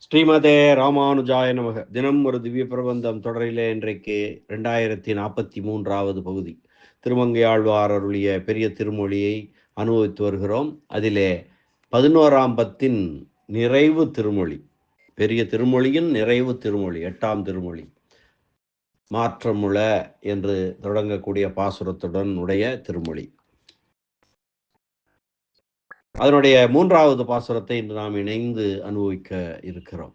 ஸ்ரீமதே ராமானுஜாய நமக. தினம் ஒரு திவ்ய பிரபந்தம் தொடரிலே இன்றைக்கு ரெண்டாயிரத்தி நாற்பத்தி மூன்றாவது பகுதி. திருமங்கையாழ்வார் அருளிய பெரிய திருமொழியை அனுபவித்து வருகிறோம். அதிலே பதினோராம் பத்தின் நிறைவு திருமொழி. பெரிய திருமொழியின் நிறைவு திருமொழி எட்டாம் திருமொழி. மாற்றமுள என்று தொடங்கக்கூடிய பாசுரத்துடன் உடைய திருமொழி. அதனுடைய மூன்றாவது பாசுரத்தை இன்று நாம் இணைந்து அனுபவிக்க இருக்கிறோம்.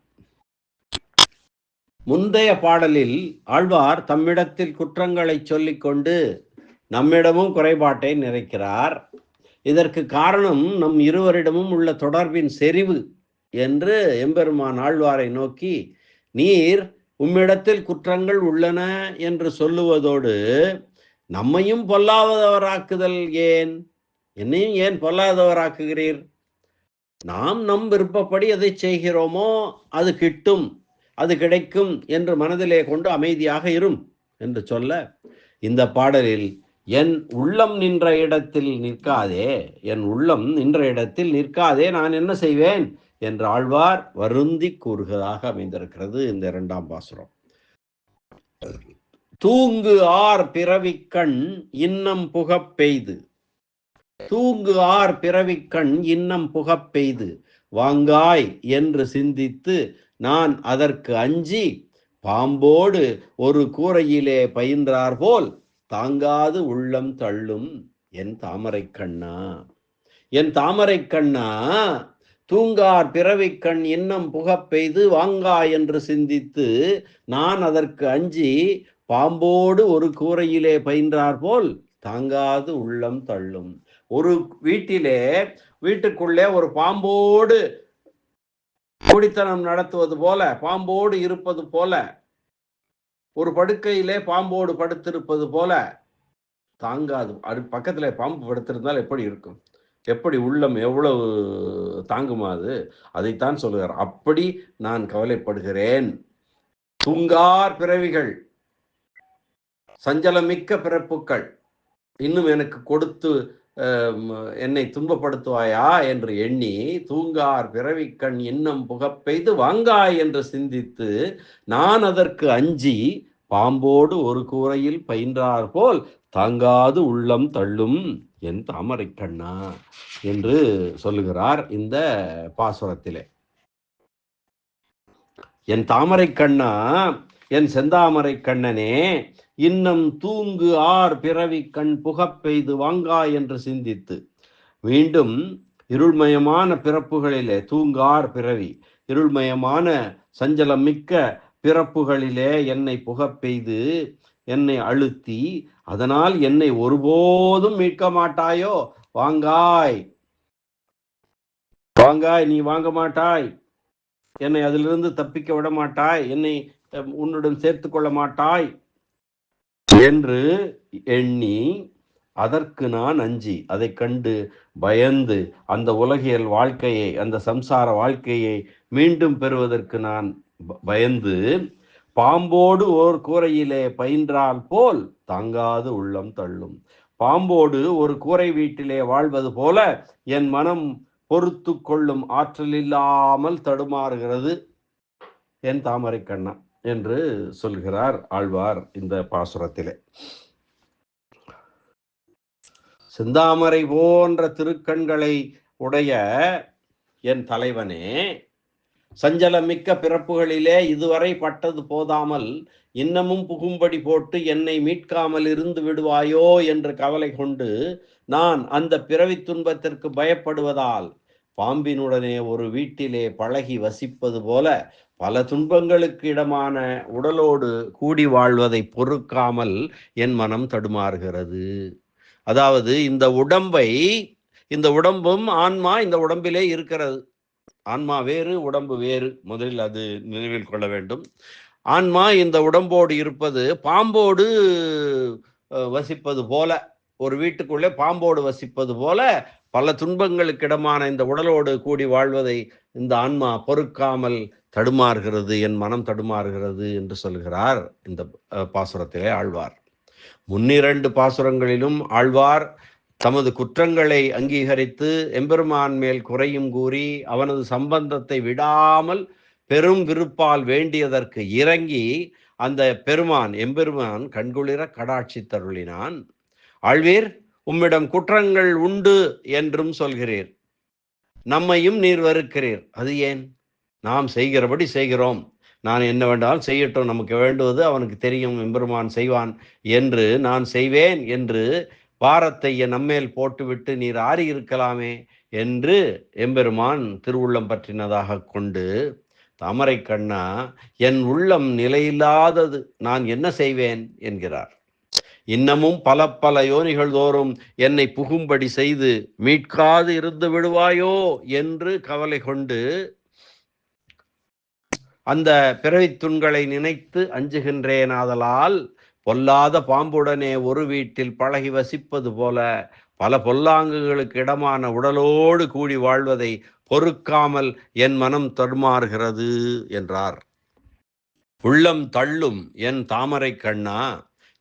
முந்தைய பாடலில் ஆழ்வார் தம்மிடத்தில் குற்றங்களை சொல்லிக்கொண்டு நம்மிடமும் குறைபாட்டை நிறைக்கிறார். இதற்கு காரணம் நம் இருவரிடமும் உள்ள தொடர்பின் செறிவு என்று எம்பெருமான் ஆழ்வாரை நோக்கி நீர் உம்மிடத்தில் குற்றங்கள் உள்ளன என்று சொல்லுவதோடு நம்மையும் பொல்லாதவராக்குதல் ஏன்? என்னையும் ஏன் பொல்லாதவராக்குகிறீர்? நாம் நம் விருப்பப்படி எதை செய்கிறோமோ அது கிட்டும் அது கிடைக்கும் என்று மனதிலே கொண்டு அமைதியாக இரும் என்று சொல்ல இந்த பாடலில் என் உள்ளம் நின்ற இடத்தில் நிற்காதே என் உள்ளம் நின்ற இடத்தில் நிற்காதே நான் என்ன செய்வேன்? என்று ஆழ்வார் வருந்தி கூறுகிறதாக அமைந்திருக்கிறது இந்த இரண்டாம் பாசுரம். தூங்கு ஆர் பிறவிக்கண் இன்னம் புகப் பெய்து. தூங்கு ஆர் பிறவிக்கண் இன்னம் புகப் பெய்து. வாங்காய் என்று சிந்தித்து நான் அதற்கு அஞ்சி பாம்போடு ஒரு கூரையிலே பயின்றார் போல் தாங்காது உள்ளம் தள்ளும் என் தாமரை கண்ணா. என் தாமரை கண்ணா தூங்கார் பிறவிக்கண் இன்னம் புகப் பெய்து வாங்கா என்று சிந்தித்து நான் அதற்கு அஞ்சி பாம்போடு ஒரு கூரையிலே பயின்றார் போல் தாங்காது உள்ளம் தள்ளும் ஒரு வீட்டிலே வீட்டுக்குள்ளே ஒரு பாம்போடு குடித்தனம் நடத்துவது போல பாம்போடு இருப்பது போல ஒரு படுக்கையிலே பாம்போடு படுத்திருப்பது போல தாங்காது. அது பக்கத்துல பாம்பு படுத்திருந்தால் எப்படி இருக்கும்? எப்படி உள்ளம் எவ்வளவு தாங்குமா அது? அதைத்தான் சொல்லுகிறார். அப்படி நான் கவலைப்படுகிறேன். தூங்கார் பிறவிகள் சஞ்சலமிக்க பிறப்புகள் இன்னும் எனக்கு கொடுத்து என்னை துன்பப்படுத்துவாயா என்று எண்ணி தூங்கார் பிறவிக்கண் இன்னும் புகப்பெய்து வாங்காய் என்று சிந்தித்து நான் அதற்கு அஞ்சி பாம்போடு ஒரு கூரையில் பயின்றார் போல் தாங்காது உள்ளம் தள்ளும் என் தாமரை கண்ணா என்று சொல்லுகிறார் இந்த பாசுரத்திலே. என் தாமரை கண்ணா என் செந்தாமரை கண்ணனே இன்னம் தூங்கு ஆர் பிறவி கண் புகப்பெய்து வாங்கா என்று சிந்தித்து. மீண்டும் இருள்மயமான பிறப்புகளிலே தூங்கார் பிறவி இருள்மயமான சஞ்சலம் மிக்க பிறப்புகளிலே என்னை புகப்பெய்து என்னை அழுத்தி அதனால் என்னை ஒருபோதும் மீட்க மாட்டாயோ? வாங்காய். வாங்காய் நீ வாங்க மாட்டாய். என்னை அதிலிருந்து தப்பிக்க விட மாட்டாய். என்னை உன்னுடன் சேர்த்து கொள்ள மாட்டாய். என்று எண்ணி அதற்கு நான் அஞ்சி அதை கண்டு பயந்து அந்த உலகியல் வாழ்க்கையை அந்த சம்சார வாழ்க்கையை மீண்டும் பெறுவதற்கு நான் பயந்து பாம்போடு ஓர் கூரையிலே பயின்றால் போல் தாங்காது உள்ளம் தள்ளும். பாம்போடு ஒரு கூரை வீட்டிலே வாழ்வது போல என் மனம் பொறுத்து கொள்ளும் ஆற்றல் இல்லாமல் தடுமாறுகிறது. என் தாமரை கண்ணா. என்று சொல்கிறார் ஆழ்வார் இந்த பாசுரத்திலே. செந்தாமரை போன்ற திருக்கண்களை உடைய என் தலைவனே சஞ்சலமிக்க பிறப்புகளிலே இதுவரை பட்டது போதாமல் இன்னமும் புகும்படி போட்டு என்னை மீட்காமல் இருந்து விடுவாயோ என்று கவலை கொண்டு நான் அந்த பிறவி துன்பத்திற்கு பயப்படுவதால் பாம்பினுடனே ஒரு வீட்டிலே பழகி வசிப்பது போல பல துன்பங்களுக்கு இடமான உடலோடு கூடி வாழ்வதை பொறுக்காமல் என் மனம் தடுமாறுகிறது. அதாவது இந்த உடம்பை இந்த உடம்பும் ஆன்மா இந்த உடம்பிலே இருக்கிறது. ஆன்மா வேறு உடம்பு வேறு. முதலில் அது நினைவில் கொள்ள வேண்டும். ஆன்மா இந்த உடம்போடு இருப்பது பாம்போடு வசிப்பது போல ஒரு வீட்டுக்குள்ளே பாம்போடு வசிப்பது போல பல துன்பங்களுக்கு இடமான இந்த உடலோடு கூடி வாழ்வதை இந்த ஆன்மா பொறுக்காமல் தடுமாறுகிறது என் மனம் தடுமாறுகிறது என்று சொல்கிறார் இந்த பாசுரத்திலே ஆழ்வார். முன்னிரண்டு பாசுரங்களிலும் ஆழ்வார் தமது குற்றங்களை அங்கீகரித்து எம்பெருமான் மேல் குறையும் கூறி அவனது சம்பந்தத்தை விடாமல் பெரும் விருப்பால் வேண்டியதற்கு இறங்கி அந்த பெருமான் எம்பெருமான் கண்குளிர கடாட்சி தருளினான். ஆழ்வீர் உம்மிடம் குற்றங்கள் உண்டு என்றும் சொல்கிறீர். நம்மையும் நீர் வெறுக்கிறீர். அது ஏன்? நாம் செய்கிறபடி செய்கிறோம். நான் என்ன வேண்டாலும் செய்யட்டும். நமக்கு வேண்டுவது அவனுக்கு தெரியும். எம்பெருமான் செய்வான் என்று நான் செய்வேன் என்று பாரத்தை நம்மேல் போட்டுவிட்டு நீர் ஆறி இருக்கலாமே என்று எம்பெருமான் திருவுள்ளம் பற்றினதாக கொண்டு தாமரை கண்ணா என் உள்ளம் நிலையில்லாதது. நான் என்ன செய்வேன்? என்கிறார். இன்னமும் பல பல யோனிகள் தோறும் என்னை புகும்படி செய்து மீட்காது இருந்து விடுவாயோ என்று கவலை கொண்டு அந்த பிறவி துண்களை நினைத்து அஞ்சுகின்றேன் ஆதலால் பொல்லாத பாம்புடனே ஒரு வீட்டில் பழகி வசிப்பது போல பல பொல்லாங்குகளுக்கு இடமான உடலோடு கூடி வாழ்வதை பொறுக்காமல் என் மனம் தடுமாறுகிறது என்றார். உள்ளம் தள்ளும் என் தாமரை கண்ணா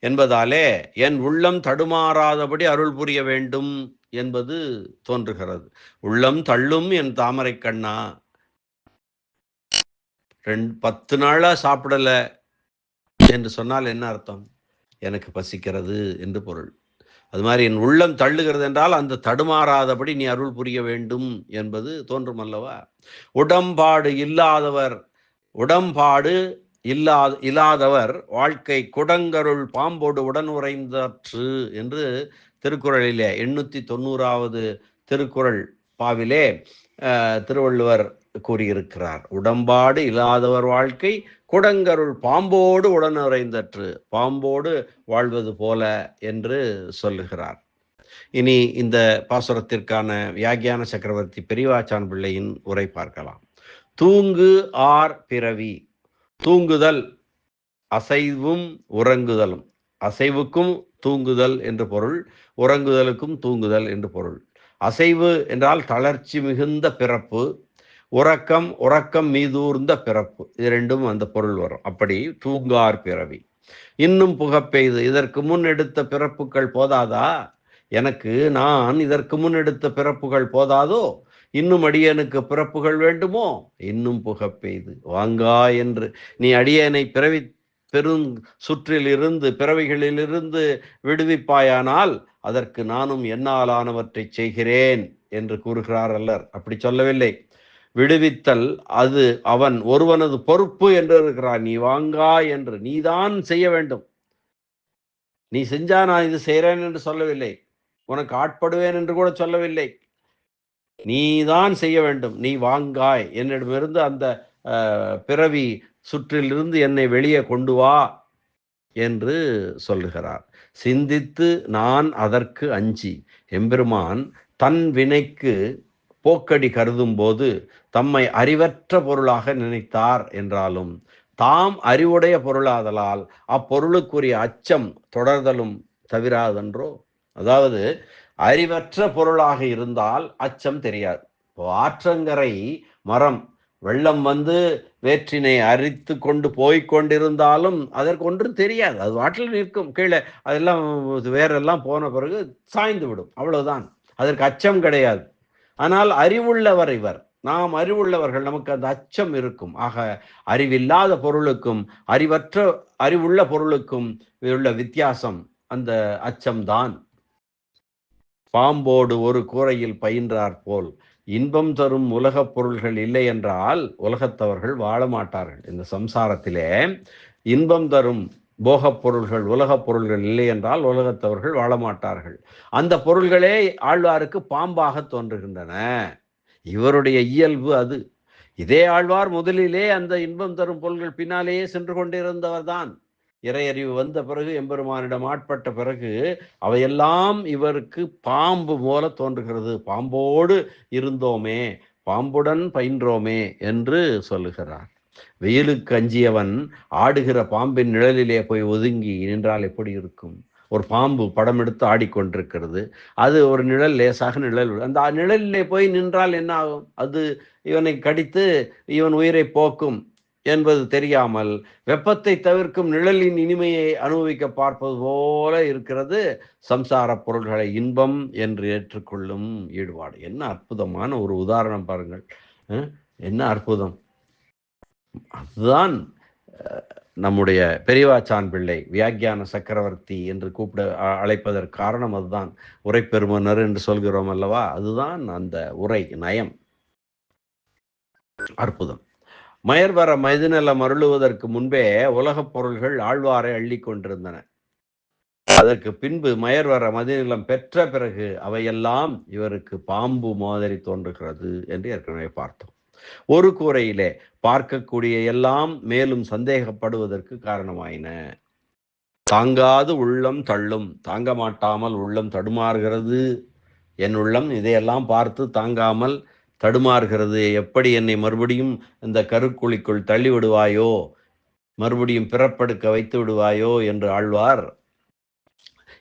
என்பதாலே என் உள்ளம் தடுமாறாதபடி அருள் புரிய வேண்டும் என்பது தோன்றுகிறது. உள்ளம் தள்ளும் என் தாமரை கண்ணா. ரெண்டு பத்து நாளாக சாப்பிடல என்று சொன்னால் என்ன அர்த்தம்? எனக்கு பசிக்கிறது என்று பொருள். அது மாதிரி என் உள்ளம் தள்ளுகிறது என்றால் அந்த தடுமாறாதபடி நீ அருள் புரிய வேண்டும் என்பது தோன்றும் அல்லவா? உடம்பாடு இல்லாதவர் உடம்பாடு இல்லா இல்லாதவர் வாழ்க்கை குடங்கருள் பாம்போடு உடன் உறைந்தற்று என்று திருக்குறளிலே எண்ணூத்தி தொண்ணூறாவது திருக்குறள் பாவிலே திருவள்ளுவர் கூறியிருக்கிறார். உடம்பாடு இல்லாதவர் வாழ்க்கை குடங்கருள் பாம்போடு உடனுறைந்தற்று பாம்போடு வாழ்வது போல என்று சொல்லுகிறார். இனி இந்த பாசுரத்திற்கான வியாகியான சக்கரவர்த்தி பெரியவாச்சான் பிள்ளையின் உரை பார்க்கலாம். தூங்கு ஆர் பிறவி. தூங்குதல் அசைவும் உறங்குதலும். அசைவுக்கும் தூங்குதல் என்று பொருள் உறங்குதலுக்கும் தூங்குதல் என்று பொருள். அசைவு என்றால் தளர்ச்சி மிகுந்த பிறப்பு உறக்கம் உறக்கம் மீதூர்ந்த பிறப்பு. இது ரெண்டும் அந்த பொருள் வரும். அப்படி தூங்கார் பிறவி. இன்னும் புகப்பெய்து இதற்கு முன் எடுத்த பிறப்புகள் போதாதா? எனக்கு நான் இதற்கு முன் எடுத்த பிறப்புகள் போதாதோ? இன்னும் அடியனுக்கு பிறப்புகள் வேண்டுமோ? இன்னும் புகப்பெய்து வாங்கா என்று. நீ அடியனை பிறவி பெரும் சுற்றிலிருந்து பிறவிகளிலிருந்து விடுவிப்பாயானால் அதற்கு நானும் என்னாலானவற்றை செய்கிறேன் என்று கூறுகிறார் அல்லர். அப்படி சொல்லவில்லை. விடுவித்தல் அது அவன் ஒருவனது பொறுப்பு என்று இருக்கிறான். நீ வாங்கா என்று. நீதான் செய்ய வேண்டும். நீ செஞ்சா நான் இது செய்கிறேன் என்று சொல்லவில்லை. உனக்கு ஆட்படுவேன் என்று கூட சொல்லவில்லை. நீதான் செய்ய வேண்டும். நீ வாங்காய். என்னிடமிருந்து அந்த பிறவி சுற்றிலிருந்து என்னை வெளியே கொண்டு வா என்று சொல்லுகிறார். சிந்தித்து நான் அதற்கு அஞ்சி. எம்பெருமான் தன் வினைக்கு போக்கடி கருதும் போது தம்மை அறிவற்ற பொருளாக நினைத்தார் என்றாலும் தாம் அறிவுடைய பொருளாதலால் அப்பொருளுக்குரிய அச்சம் தொடர்தலும் தவிராதென்றோ? அதாவது அறிவற்ற பொருளாக இருந்தால் அச்சம் தெரியாது. இப்போ ஆற்றங்கரை மரம் வெள்ளம் வந்து வேற்றினை அரித்து கொண்டு போய்கொண்டிருந்தாலும் அதற்கு ஒன்றும் தெரியாது. அது வாட்டில் நிற்கும். கீழே அதெல்லாம் வேறெல்லாம் போன பிறகு சாய்ந்து விடும். அவ்வளவுதான். அதற்கு அச்சம் கிடையாது. ஆனால் அறிவுள்ளவர் இவர். நாம் அறிவுள்ளவர்கள். நமக்கு அந்த அச்சம் இருக்கும். ஆக அறிவில்லாத பொருளுக்கும் அறிவற்ற அறிவுள்ள பொருளுக்கும் உள்ள வித்தியாசம் அந்த அச்சம்தான். பாம்போடு ஒரு கூரையில் பயின்றார் போல். இன்பம் தரும் உலகப் பொருள்கள் இல்லை என்றால் உலகத்தவர்கள் வாழ மாட்டார்கள். இந்த சம்சாரத்திலே இன்பம் தரும் போகப் பொருள்கள் உலகப் பொருள்கள் இல்லை என்றால் உலகத்தவர்கள் வாழ மாட்டார்கள். அந்த பொருள்களே ஆழ்வாருக்கு பாம்பாக தோன்றுகின்றன. இவருடைய இயல்பு அது. இதே ஆழ்வார் முதலிலே அந்த இன்பம் தரும் பொருள்கள் பின்னாலேயே சென்று கொண்டிருந்தவர் தான் இறையறிவு வந்த பிறகு எம்பெருமானிடம் ஆட்பட்ட பிறகு அவையெல்லாம் இவருக்கு பாம்பு போல தோன்றுகிறது. பாம்போடு இருந்தோமே பாம்புடன் பயின்றோமே என்று சொல்லுகிறார். வெயிலுக்கு அஞ்சியவன் ஆடுகிற பாம்பின் நிழலிலே போய் ஒதுங்கி நின்றால் எப்படி இருக்கும்? ஒரு பாம்பு படம் எடுத்து ஆடிக்கொண்டிருக்கிறது. அது ஒரு நிழல் லேசாக நிழல். அந்த நிழலிலே போய் நின்றால் என்ன ஆகும்? அது இவனை கடித்து இவன் உயிரை போக்கும். என்பது தெரியாமல் வெப்பத்தை தவிர்க்கும் நிழலின் இனிமையை அனுபவிக்க பார்ப்பது போல இருக்கிறது சம்சார பொருள்களை இன்பம் என்று ஏற்றுக்கொள்ளும் ஈடுபாடு. என்ன அற்புதமான ஒரு உதாரணம் பாருங்கள். என்ன அற்புதம்? அதுதான் நம்முடைய பெரியவாச்சான் பிள்ளை வியாக்கியான சக்கரவர்த்தி என்று கூப்பிட அழைப்பதற்கு காரணம் அதுதான். உரை பெருமனர் என்று சொல்கிறோம் அல்லவா? அதுதான் அந்த உரை நயம். அற்புதம். மயர்வர மைதுநலம் அருளுவதற்கு முன்பே உலகப் பொருள்கள் ஆழ்வாரை அள்ளி கொண்டிருந்தன. அதற்கு பின்பு மயர்வர மதிநிலம் பெற்ற பிறகு அவையெல்லாம் இவருக்கு பாம்பு மாதிரி தோன்றுகிறது என்று ஏற்கனவே பார்த்தோம். ஒரு கூரையிலே பார்க்கக்கூடிய எல்லாம் மேலும் சந்தேகப்படுவதற்கு காரணமாயின. தாங்காது உள்ளம் தள்ளும் தாங்க மாட்டாமல் உள்ளம் தடுமாறுகிறது. என் உள்ளம் இதையெல்லாம் பார்த்து தாங்காமல் தடுமாறுகிறது. எப்படி என்னை மறுபடியும் இந்த கருக்குழிக்குள் தள்ளி விடுவாயோ மறுபடியும் பிறப்படுக்க வைத்து விடுவாயோ? என்று ஆழ்வார்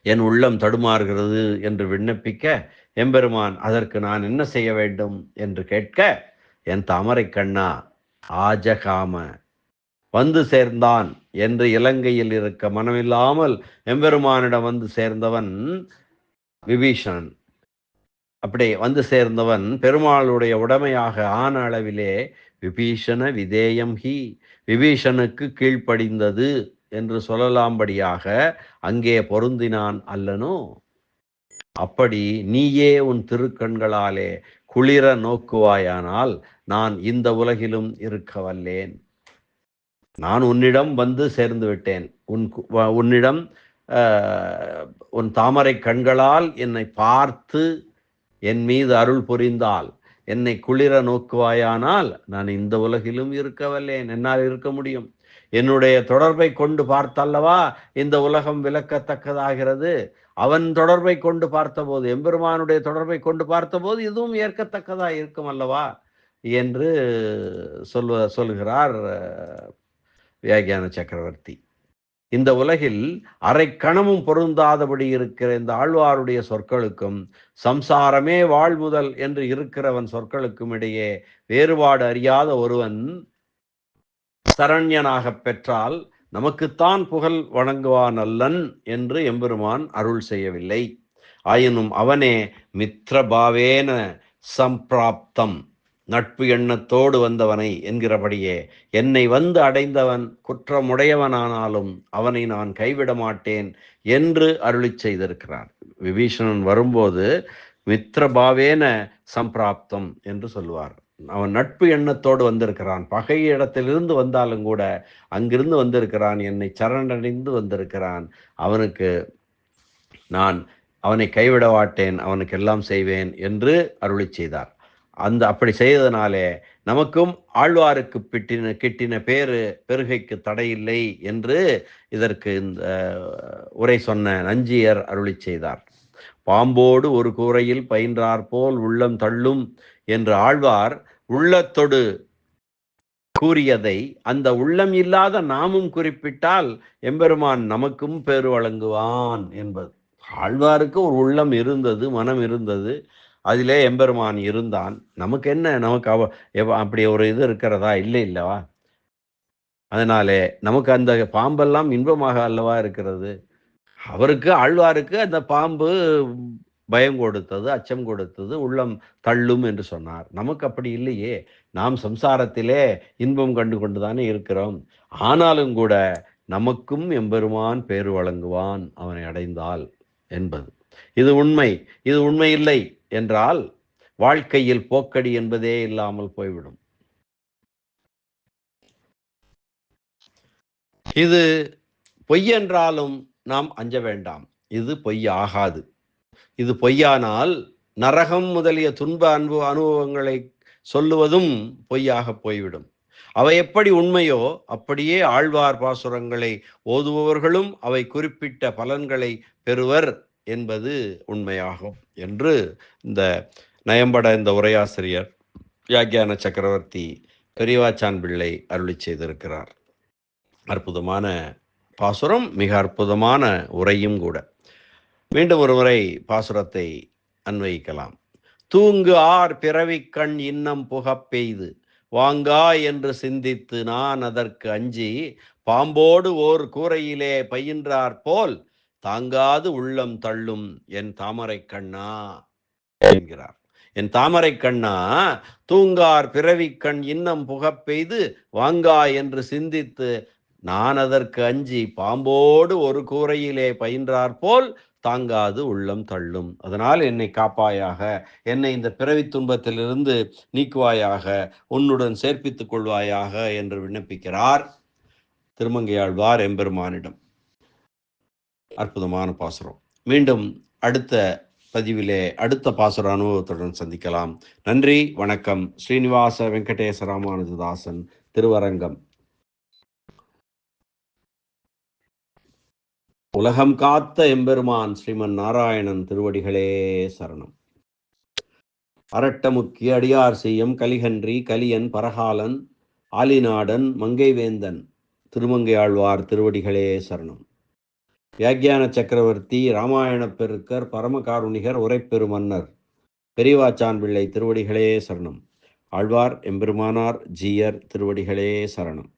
என் உள்ளம் தடுமாறுகிறது என்று விண்ணப்பிக்க எம்பெருமான் அதற்கு நான் என்ன செய்ய வேண்டும்? என்று கேட்க என் தாமரை கண்ணா ஆஜகாம. வந்து சேர்ந்தான் என்று இலங்கையில் இருக்க மனமில்லாமல் எம்பெருமானிடம் வந்து சேர்ந்தவன் விபீஷணன். அப்படி வந்து சேர்ந்தவன் பெருமாளுடைய உடமையாக ஆன அளவிலே விபீஷண விதேயம் ஹி. விபீஷனுக்கு கீழ்ப்படிந்தது என்று சொல்லலாம்படியாக அங்கே பொருந்தினான் அல்லனோ? அப்படி நீயே உன் திருக்கண்களாலே குளிர நோக்குவாயானால் நான் இந்த உலகிலும் இருக்க வல்லேன். நான் உன்னிடம் வந்து சேர்ந்து விட்டேன். உன் உன்னிடம் உன் தாமரை கண்களால் என்னை பார்த்து என் மீது அருள் புரிந்தால் என்னை குளிர நோக்குவாயானால் நான் இந்த உலகிலும் இருக்க என்னால் இருக்க முடியும். என்னுடைய தொடர்பை கொண்டு பார்த்தல்லவா இந்த உலகம் விளக்கத்தக்கதாகிறது? அவன் தொடர்பை கொண்டு பார்த்தபோது எம்பெருமானுடைய தொடர்பை கொண்டு பார்த்தபோது இதுவும் ஏற்கத்தக்கதா இருக்கும் அல்லவா? என்று சொல்வ சொல்கிறார் வியாகியான சக்கரவர்த்தி. இந்த உலகில் அரை கணமும் பொருந்தாதபடி இருக்கிற இந்த ஆழ்வாருடைய சொற்களுக்கும் சம்சாரமே வாழ்முதல் என்று இருக்கிறவன் சொற்களுக்கும் இடையே வேறுபாடு அறியாத ஒருவன் சரண்யனாக பெற்றால் நமக்குத்தான் புகழ் வணங்குவான் அல்லன் என்று எம்பெருமான் அருள் செய்யவில்லை. ஆயினும் அவனே மித்ரபாவேன சம்பிராப்தம் நட்பு எண்ணத்தோடு வந்தவனை என்கிறபடியே என்னை வந்து அடைந்தவன் குற்றமுடையவனானாலும் அவனை நான் கைவிட மாட்டேன் என்று அருளி செய்திருக்கிறார். விபீஷணன் வரும்போது மித்ரபாவேன சம்பிராப்தம் என்று சொல்லுவார். அவன் நட்பு எண்ணத்தோடு வந்திருக்கிறான். பகை இடத்திலிருந்து வந்தாலும் கூட அங்கிருந்து வந்திருக்கிறான். என்னை சரணடைந்து வந்திருக்கிறான். அவனுக்கு நான் அவனை கைவிட மாட்டேன். அவனுக்கு எல்லாம் செய்வேன் என்று அருளி செய்தார். அந்த அப்படி செய்ததனாலே நமக்கும் ஆழ்வாருக்கு பிட்டின கிட்டின பேரு பெருகைக்கு தடையில்லை என்று இதற்கு இந்த உரை சொன்ன நஞ்சியர் அருளி செய்தார். பாம்போடு ஒரு கூரையில் பயின்றார் போல் உள்ளம் தள்ளும் என்று ஆழ்வார் உள்ளத்தொடு கூறியதை அந்த உள்ளம் இல்லாத நாமும் குறிப்பிட்டால் எம்பெருமான் நமக்கும் பேர் வழங்குவான் என்பது. ஆழ்வாருக்கு ஒரு உள்ளம் இருந்தது மனம் இருந்தது. அதிலே எம்பெருமான் இருந்தான். நமக்கு என்ன நமக்கு அவ அப்படி ஒரு இது இருக்கிறதா? இல்லை இல்லவா? அதனாலே நமக்கு அந்த பாம்பெல்லாம் இன்பமாக அல்லவா இருக்கிறது? அவருக்கு ஆழ்வாருக்கு அந்த பாம்பு பயம் கொடுத்தது அச்சம் கொடுத்தது உள்ளம் தள்ளும் என்று சொன்னார். நமக்கு அப்படி இல்லையே. நாம் சம்சாரத்திலே இன்பம் கண்டு கொண்டு தானே இருக்கிறோம். ஆனாலும் கூட நமக்கும் எம்பெருமான் பேர் வழங்குவான் அவனை அடைந்தால் என்பது. இது உண்மை. இது உண்மை இல்லை. என்றால் வாழ்க்கையில் போக்கடி என்பதே இல்லாமல் போய்விடும். இது பொய் என்றாலும் நாம் அஞ்ச வேண்டாம். இது பொய் ஆகாது. இது பொய்யானால் நரகம் முதலிய துன்ப அன்பு அனுபவங்களை சொல்லுவதும் பொய்யாக போய்விடும். அவை எப்படி உண்மையோ அப்படியே ஆழ்வார் பாசுரங்களை ஓதுபவர்களும் அவை குறிப்பிட்ட பலன்களை பெறுவர். என்பது உண்மையாகும் என்று இந்த நயம்பட இந்த உரையாசிரியர் வியாக்கியான சக்கரவர்த்தி பெரியவாச்சான் பிள்ளை அருளி செய்திருக்கிறார். அற்புதமான பாசுரம் மிக அற்புதமான உரையும் கூட. மீண்டும் ஒரு முறை பாசுரத்தை அன்வயிக்கலாம். தூங்கு ஆர் பிறவி கண் இன்னம் புகப் பெய்து வாங்கா என்று சிந்தித்து நான் அதற்கு அஞ்சி பாம்போடு ஓர் கூரையிலே பயின்றார் போல் தாங்காது உள்ளம் தள்ளும் என் தாமரை கண்ணா என்கிறார். என் தாமரை கண்ணா தூங்கார் பிறவி கண் இன்னம் புகப்பெய்து வாங்கா என்று சிந்தித்து நான் அதற்கு அஞ்சி பாம்போடு ஒரு கூரையிலே பயின்றார் போல் தாங்காது உள்ளம் தள்ளும். அதனால் என்னை காப்பாயாக என்னை இந்த பிறவி துன்பத்திலிருந்து நீக்குவாயாக உன்னுடன் சேர்ப்பித்துக் கொள்வாயாக என்று விண்ணப்பிக்கிறார் திருமங்கையாழ்வார் எம்பெருமானிடம். அற்புதமான பாசுரம். மீண்டும் அடுத்த பதிவிலே அடுத்த பாசுர அனுபவத்துடன் சந்திக்கலாம். நன்றி வணக்கம். ஸ்ரீனிவாச வெங்கடேச ராமானுஜதாசன் திருவரங்கம். உலகம் காத்த எம்பெருமான் ஸ்ரீமன் நாராயணன் திருவடிகளே சரணம். அரட்டமுக்கி அடியார் செய்யும் கலிகன்றி கலியன் பரகாலன் ஆலிநாடன் மங்கைவேந்தன் திருமங்கை ஆழ்வார் திருவடிகளே சரணம். வியாக்கியான சக்கரவர்த்தி ராமாயண பெருக்கர் பரமகாருணிகர் உரைப்பெருமன்னர். பெரியவாச்சான் பிள்ளை திருவடிகளே சரணம். ஆழ்வார் எம்பெருமானார் ஜீயர் திருவடிகளே சரணம்.